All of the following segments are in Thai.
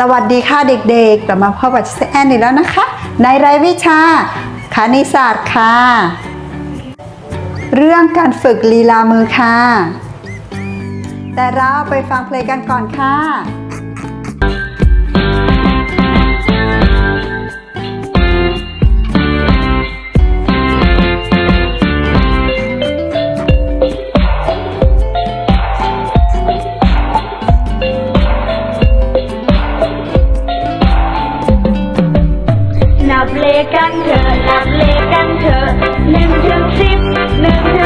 สวัสดีค่ะเด็กๆกลับมาพบกับเซแอนอีกแล้วนะคะ ในรายวิชาคณิตศาสตร์ค่ะ เรื่องการฝึกลีลามือค่ะ แต่เราไปฟังเพลงกันก่อนค่ะ เลขกันเถอะนับเลขกันเถอะหนึ่งถึงสิบหนึ่งถึง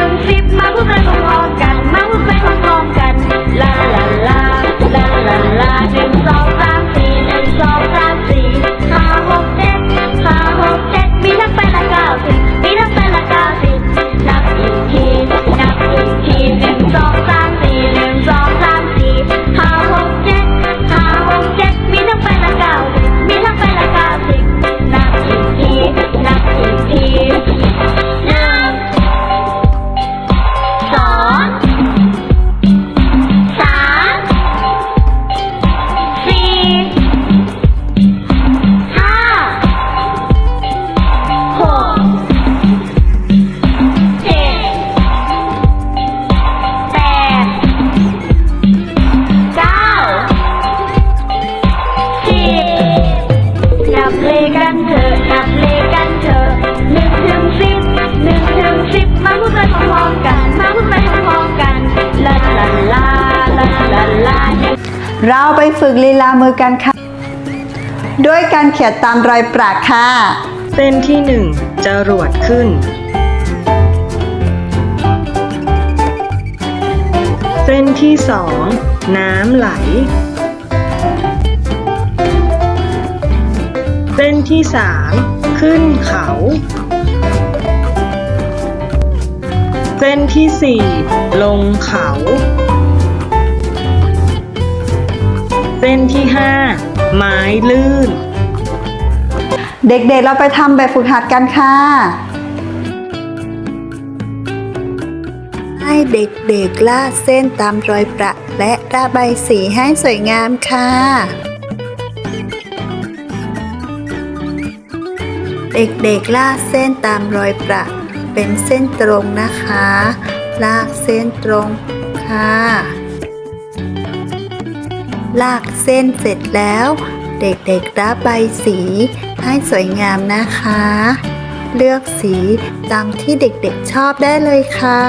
เลกันเถอะนับเลกันเถอะหนึ่งถึงสิบหนึ่งถึงสิบมาพูดไปพร้อมๆกัน มาพูดไปพร้อมๆกันลาลาลาลาลาลาเราไปฝึกลีลามือกันค่ะ ด้วยการเขียนตามรอยปรากค่ะ เส้นที่หนึ่งจรวดขึ้น เส้นที่สองน้ำไหล ส้นที่สามขึ้นเขา เส้นที่สี่ลงเขา เส้นที่ห้าไม้ลื่น เด็กๆเราไปทำแบบฝึกหัดกันค่ะให้เด็กๆลาดเส้นตามรอยประและระบายสีให้สวยงามค่ะ เด็กๆลากเส้นตามรอยประเป็นเส้นตรงนะคะ ลากเส้นตรงค่ะ ลากเส้นเสร็จแล้ว เด็กๆระบายสีให้สวยงามนะคะ เลือกสีตามที่เด็กๆชอบได้เลยค่ะ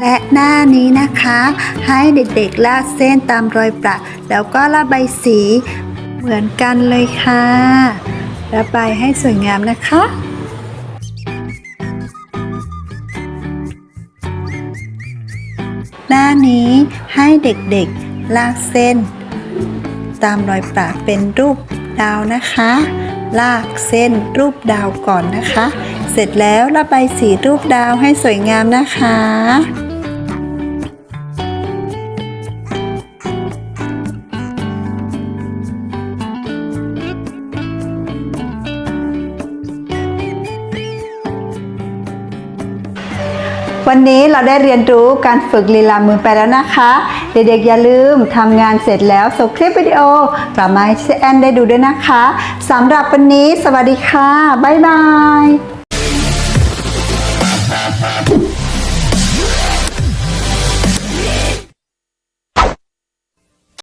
และหน้านี้นะคะ ให้เด็กๆลากเส้นตามรอยประแล้วก็ระบายสี เหมือนกันเลยค่ะ ระบายให้สวยงามนะคะหน้านี้ให้เด็กๆลากเส้น ตามรอยปากเป็นรูปดาวนะคะ ลากเส้นรูปดาวก่อนนะคะ เสร็จแล้วระบายสีรูปดาวให้สวยงามนะคะ วันนี้เราได้เรียนรู้การฝึกลีลามือไปแล้วนะคะ เด็กๆอย่าลืมทำงานเสร็จแล้วส่งคลิปวิดีโอกลับมาให้แอนได้ดูด้วยนะคะสำหรับวันนี้ สวัสดีค่ะ บ๊ายบาย